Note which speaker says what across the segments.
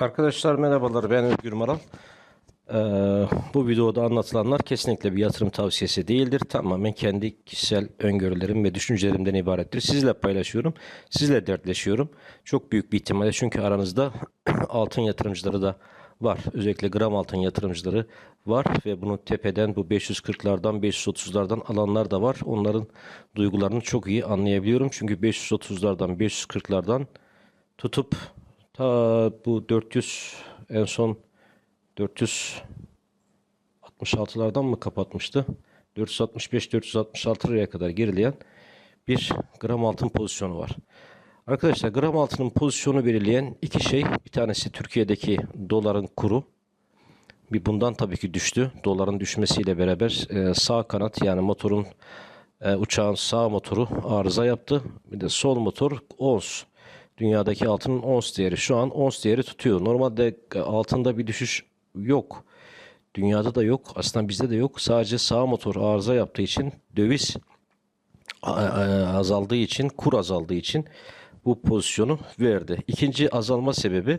Speaker 1: Arkadaşlar merhabalar ben Özgür Maral. Ee, bu videoda anlatılanlar kesinlikle bir yatırım tavsiyesi değildir. Tamamen kendi kişisel öngörülerim ve düşüncelerimden ibarettir. Sizle paylaşıyorum, sizle dertleşiyorum. Çok büyük bir ihtimalle çünkü aranızda altın yatırımcıları da var. Özellikle gram altın yatırımcıları var ve bunu tepeden bu 540'lardan 530'lardan alanlar da var. Onların duygularını çok iyi anlayabiliyorum. Çünkü 530'lardan 540'lardan tutup ta bu 400 en son 466'lardan mı kapatmıştı? 465-466 liraya kadar gerileyen bir gram altın pozisyonu var. Arkadaşlar gram altının pozisyonu belirleyen iki şey. Bir tanesi Türkiye'deki doların kuru. Bir bundan tabii ki düştü. Doların düşmesiyle beraber e, sağ kanat yani motorun e, uçağın sağ motoru arıza yaptı. Bir de sol motor ons. Dünyadaki altının ons değeri şu an ons değeri tutuyor. Normalde e, altında bir düşüş yok. Dünyada da yok. Aslında bizde de yok. Sadece sağ motor arıza yaptığı için döviz a- a- azaldığı için, kur azaldığı için bu pozisyonu verdi. İkinci azalma sebebi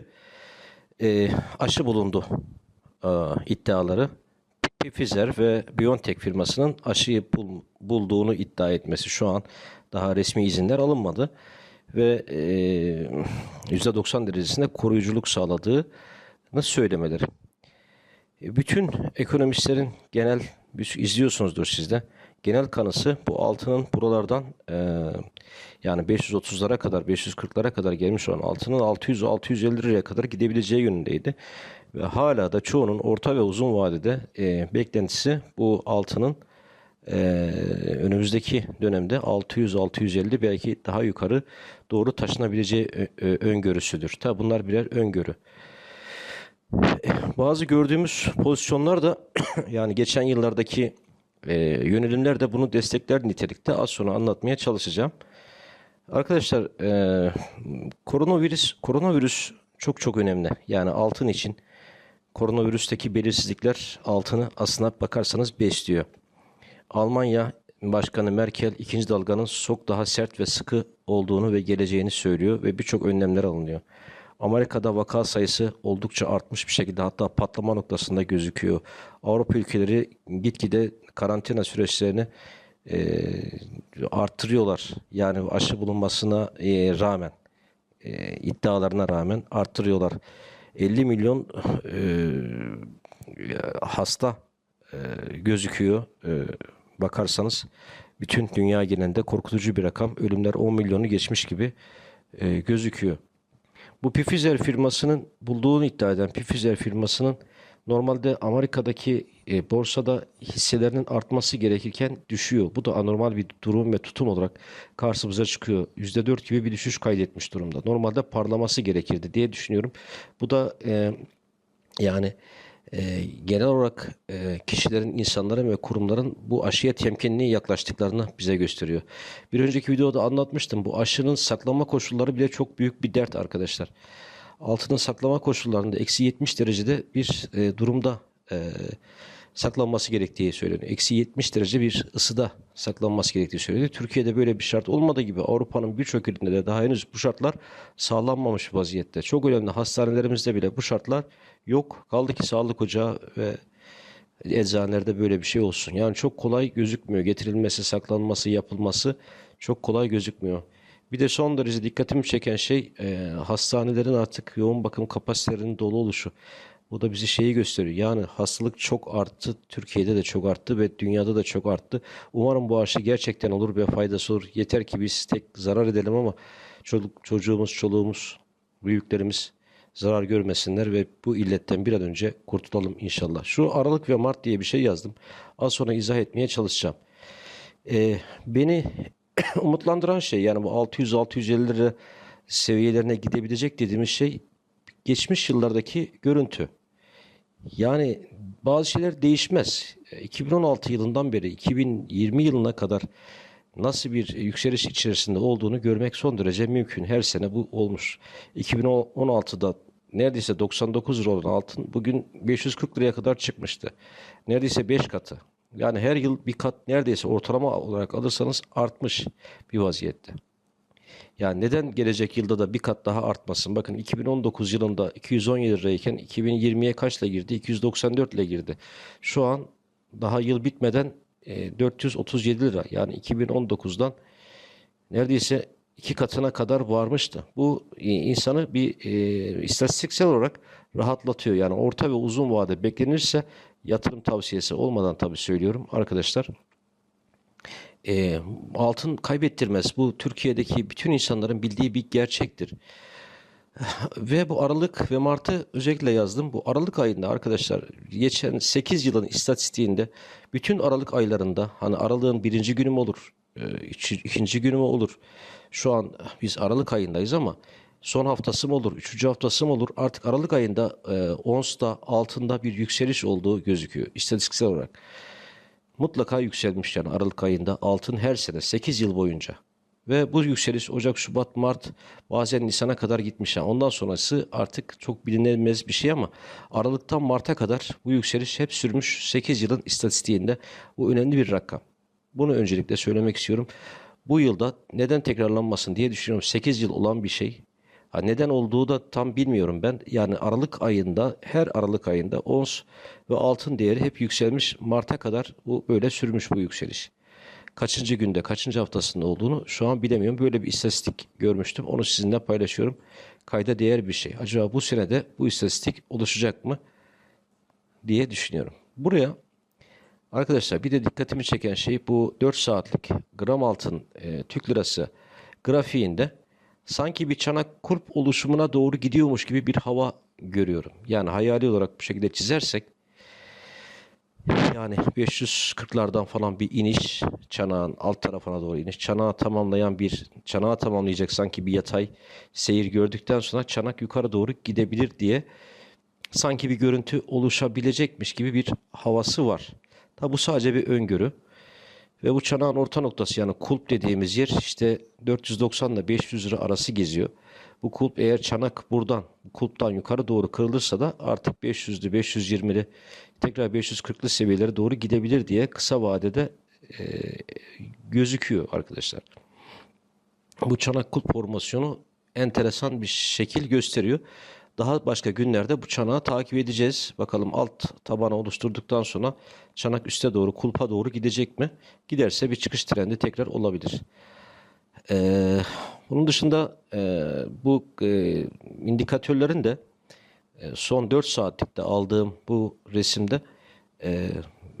Speaker 1: e, aşı bulundu e, iddiaları. Pfizer ve BioNTech firmasının aşıyı bul- bulduğunu iddia etmesi şu an daha resmi izinler alınmadı ve e, %90 derecesinde koruyuculuk sağladığını söylemeleri. E, Bütün ekonomistlerin genel izliyorsunuzdur siz de. Genel kanısı bu altının buralardan e, yani 530'lara kadar 540'lara kadar gelmiş olan altının 600-650 liraya kadar gidebileceği yönündeydi. Ve hala da çoğunun orta ve uzun vadede e, beklentisi bu altının e, önümüzdeki dönemde 600-650 belki daha yukarı doğru taşınabileceği öngörüsüdür. Tabi bunlar birer öngörü. Bazı gördüğümüz pozisyonlar da yani geçen yıllardaki e, yönelimler de bunu destekler nitelikte. Az sonra anlatmaya çalışacağım. Arkadaşlar e, koronavirüs koronavirüs çok çok önemli. Yani altın için koronavirüsteki belirsizlikler altını aslına bakarsanız besliyor. Almanya Başkanı Merkel ikinci dalganın çok daha sert ve sıkı olduğunu ve geleceğini söylüyor ve birçok önlemler alınıyor. Amerika'da vaka sayısı oldukça artmış bir şekilde hatta patlama noktasında gözüküyor. Avrupa ülkeleri gitgide karantina süreçlerini e, arttırıyorlar. Yani aşı bulunmasına e, rağmen e, iddialarına rağmen arttırıyorlar. 50 milyon e, hasta e, gözüküyor. E, bakarsanız bütün dünya genelinde korkutucu bir rakam. Ölümler 10 milyonu geçmiş gibi e, gözüküyor. Bu Pfizer firmasının bulduğunu iddia eden Pfizer firmasının normalde Amerika'daki e, borsada hisselerinin artması gerekirken düşüyor. Bu da anormal bir durum ve tutum olarak karşımıza çıkıyor. %4 gibi bir düşüş kaydetmiş durumda. Normalde parlaması gerekirdi diye düşünüyorum. Bu da e, yani e, genel olarak e, kişilerin, insanların ve kurumların bu aşıya temkinli yaklaştıklarını bize gösteriyor. Bir önceki videoda anlatmıştım. Bu aşının saklama koşulları bile çok büyük bir dert arkadaşlar. Altının saklama koşullarında eksi 70 derecede bir e, durumda e, saklanması gerektiği söyleniyor. Eksi 70 derece bir ısıda saklanması gerektiği söyleniyor. Türkiye'de böyle bir şart olmadığı gibi Avrupa'nın birçok yerinde de daha henüz bu şartlar sağlanmamış vaziyette. Çok önemli hastanelerimizde bile bu şartlar yok. Kaldı ki sağlık ocağı ve eczanelerde böyle bir şey olsun. Yani çok kolay gözükmüyor. Getirilmesi, saklanması, yapılması çok kolay gözükmüyor. Bir de son derece dikkatimi çeken şey e, hastanelerin artık yoğun bakım kapasitelerinin dolu oluşu. Bu da bizi şeyi gösteriyor. Yani hastalık çok arttı. Türkiye'de de çok arttı ve dünyada da çok arttı. Umarım bu aşı gerçekten olur ve faydası olur. Yeter ki biz tek zarar edelim ama çocuk, çocuğumuz, çoluğumuz, büyüklerimiz zarar görmesinler ve bu illetten bir an önce kurtulalım inşallah. Şu Aralık ve Mart diye bir şey yazdım. Az sonra izah etmeye çalışacağım. Ee, beni umutlandıran şey yani bu 600-650 lira seviyelerine gidebilecek dediğimiz şey geçmiş yıllardaki görüntü. Yani bazı şeyler değişmez. E, 2016 yılından beri 2020 yılına kadar nasıl bir yükseliş içerisinde olduğunu görmek son derece mümkün. Her sene bu olmuş. 2016'da neredeyse 99 lira olan altın bugün 540 liraya kadar çıkmıştı. Neredeyse 5 katı. Yani her yıl bir kat neredeyse ortalama olarak alırsanız artmış bir vaziyette. Yani neden gelecek yılda da bir kat daha artmasın? Bakın 2019 yılında 217 lirayken 2020'ye kaçla girdi? 294 ile girdi. Şu an daha yıl bitmeden e, 437 lira. Yani 2019'dan neredeyse iki katına kadar varmıştı. Bu e, insanı bir e, istatistiksel olarak rahatlatıyor. Yani orta ve uzun vade beklenirse yatırım tavsiyesi olmadan tabii söylüyorum arkadaşlar. E, altın kaybettirmez. Bu Türkiye'deki bütün insanların bildiği bir gerçektir. Ve bu Aralık ve Mart'ı özellikle yazdım. Bu Aralık ayında arkadaşlar geçen 8 yılın istatistiğinde bütün Aralık aylarında hani Aralık'ın birinci günü mü olur, e, ikinci, günü mü olur? Şu an biz Aralık ayındayız ama son haftası mı olur, üçüncü haftası mı olur? Artık Aralık ayında e, onsta altında bir yükseliş olduğu gözüküyor istatistiksel olarak. Mutlaka yükselmiş yani Aralık ayında altın her sene 8 yıl boyunca. Ve bu yükseliş Ocak, Şubat, Mart bazen Nisan'a kadar gitmiş. Yani ondan sonrası artık çok bilinmez bir şey ama Aralık'tan Mart'a kadar bu yükseliş hep sürmüş 8 yılın istatistiğinde. Bu önemli bir rakam. Bunu öncelikle söylemek istiyorum. Bu yılda neden tekrarlanmasın diye düşünüyorum. 8 yıl olan bir şey. Ha neden olduğu da tam bilmiyorum ben. Yani Aralık ayında her Aralık ayında ons ve altın değeri hep yükselmiş. Mart'a kadar bu böyle sürmüş bu yükseliş. Kaçıncı günde, kaçıncı haftasında olduğunu şu an bilemiyorum. Böyle bir istatistik görmüştüm. Onu sizinle paylaşıyorum. Kayda değer bir şey. Acaba bu senede bu istatistik oluşacak mı diye düşünüyorum. Buraya arkadaşlar bir de dikkatimi çeken şey bu 4 saatlik gram altın e, Türk lirası grafiğinde sanki bir çanak kulp oluşumuna doğru gidiyormuş gibi bir hava görüyorum. Yani hayali olarak bu şekilde çizersek yani 540'lardan falan bir iniş, çanağın alt tarafına doğru iniş. Çanağı tamamlayan bir, çanağı tamamlayacak sanki bir yatay seyir gördükten sonra çanak yukarı doğru gidebilir diye sanki bir görüntü oluşabilecekmiş gibi bir havası var. Tabi bu sadece bir öngörü. Ve bu çanağın orta noktası yani kulp dediğimiz yer işte 490 ile 500 lira arası geziyor. Bu kulp eğer çanak buradan kulptan yukarı doğru kırılırsa da artık 500'lü 520'li tekrar 540'lı seviyelere doğru gidebilir diye kısa vadede e, gözüküyor arkadaşlar. Bu çanak kulp formasyonu enteresan bir şekil gösteriyor. Daha başka günlerde bu çanağı takip edeceğiz. Bakalım alt tabanı oluşturduktan sonra çanak üste doğru, kulpa doğru gidecek mi? Giderse bir çıkış trendi tekrar olabilir. Ee, bunun dışında e, bu e, indikatörlerin de e, son 4 saatlikte aldığım bu resimde e,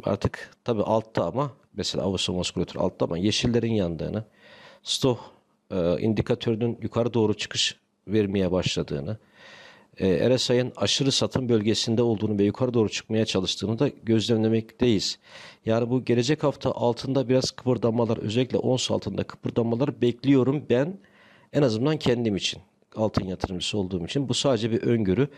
Speaker 1: artık tabi altta ama mesela avosomuskülatür altta ama yeşillerin yandığını, stoh e, indikatörünün yukarı doğru çıkış vermeye başladığını, e, RSI'ın aşırı satım bölgesinde olduğunu ve yukarı doğru çıkmaya çalıştığını da gözlemlemekteyiz. Yani bu gelecek hafta altında biraz kıpırdamalar özellikle ons altında kıpırdamalar bekliyorum ben en azından kendim için altın yatırımcısı olduğum için bu sadece bir öngörü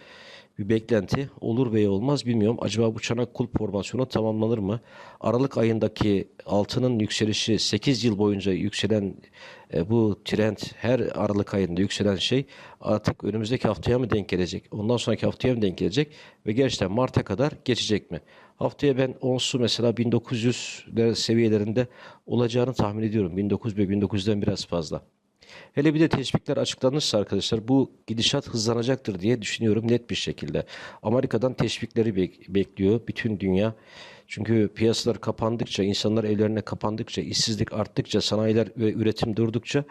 Speaker 1: bir beklenti olur veya olmaz bilmiyorum. Acaba bu çanak kulp formasyonu tamamlanır mı? Aralık ayındaki altının yükselişi 8 yıl boyunca yükselen e, bu trend her Aralık ayında yükselen şey artık önümüzdeki haftaya mı denk gelecek? Ondan sonraki haftaya mı denk gelecek? Ve gerçekten Mart'a kadar geçecek mi? Haftaya ben onsu mesela 1900 seviyelerinde olacağını tahmin ediyorum. 1900 ve 1900'den biraz fazla. Hele bir de teşvikler açıklanırsa arkadaşlar bu gidişat hızlanacaktır diye düşünüyorum net bir şekilde. Amerika'dan teşvikleri bek- bekliyor bütün dünya. Çünkü piyasalar kapandıkça, insanlar evlerine kapandıkça, işsizlik arttıkça, sanayiler ve üretim durdukça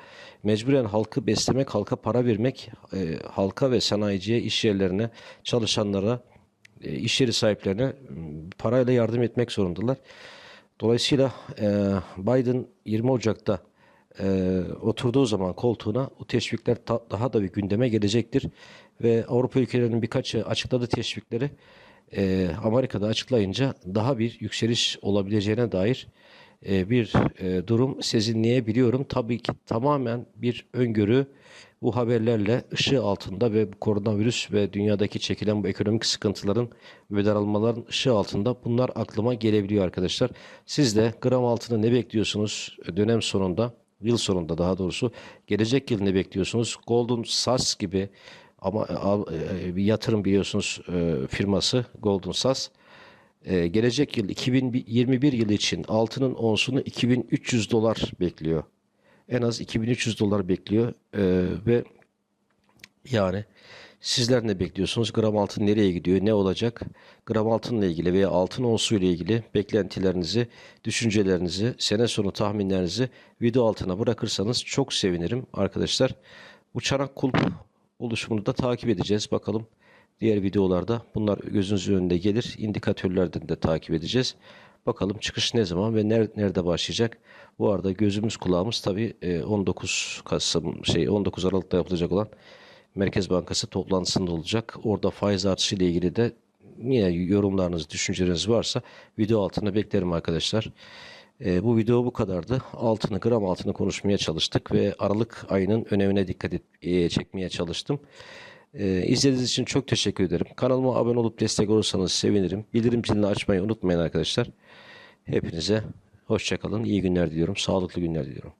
Speaker 1: mecburen halkı beslemek, halka para vermek, e, halka ve sanayiciye, iş yerlerine, çalışanlara, e, iş yeri sahiplerine m, parayla yardım etmek zorundalar. Dolayısıyla e, Biden 20 Ocak'ta e, oturduğu zaman koltuğuna o teşvikler daha da bir gündeme gelecektir. Ve Avrupa ülkelerinin birkaçı açıkladı teşvikleri. E, Amerika'da açıklayınca daha bir yükseliş olabileceğine dair e, bir e, durum sezinleyebiliyorum. Tabii ki tamamen bir öngörü bu haberlerle ışığı altında ve koronavirüs ve dünyadaki çekilen bu ekonomik sıkıntıların ve daralmaların ışığı altında bunlar aklıma gelebiliyor arkadaşlar. Siz de gram altını ne bekliyorsunuz dönem sonunda? Yıl sonunda daha doğrusu gelecek yıl ne bekliyorsunuz? Golden Sachs gibi ama e, bir yatırım biliyorsunuz e, firması Golden Sachs. E, gelecek yıl 2021 yılı için altının onsunu 2300 dolar bekliyor. en az 2300 dolar bekliyor ve yani sizler ne bekliyorsunuz? Gram altın nereye gidiyor? Ne olacak? Gram altınla ilgili veya altın onsu ile ilgili beklentilerinizi, düşüncelerinizi, sene sonu tahminlerinizi video altına bırakırsanız çok sevinirim arkadaşlar. Bu çanak kulp oluşumunu da takip edeceğiz. Bakalım diğer videolarda bunlar gözünüzün önünde gelir. İndikatörlerden de takip edeceğiz. Bakalım çıkış ne zaman ve ner- nerede başlayacak? Bu arada gözümüz kulağımız tabii e, 19 Kasım şey 19 Aralık'ta yapılacak olan Merkez Bankası toplantısında olacak. Orada faiz artışı ile ilgili de yine yorumlarınız, düşünceleriniz varsa video altına beklerim arkadaşlar. E, bu video bu kadardı. Altını, gram altını konuşmaya çalıştık ve Aralık ayının önemine dikkat et, e, çekmeye çalıştım. E, izlediğiniz için çok teşekkür ederim. Kanalıma abone olup destek olursanız sevinirim. Bildirim zilini açmayı unutmayın arkadaşlar. Hepinize hoşçakalın, iyi günler diliyorum, sağlıklı günler diliyorum.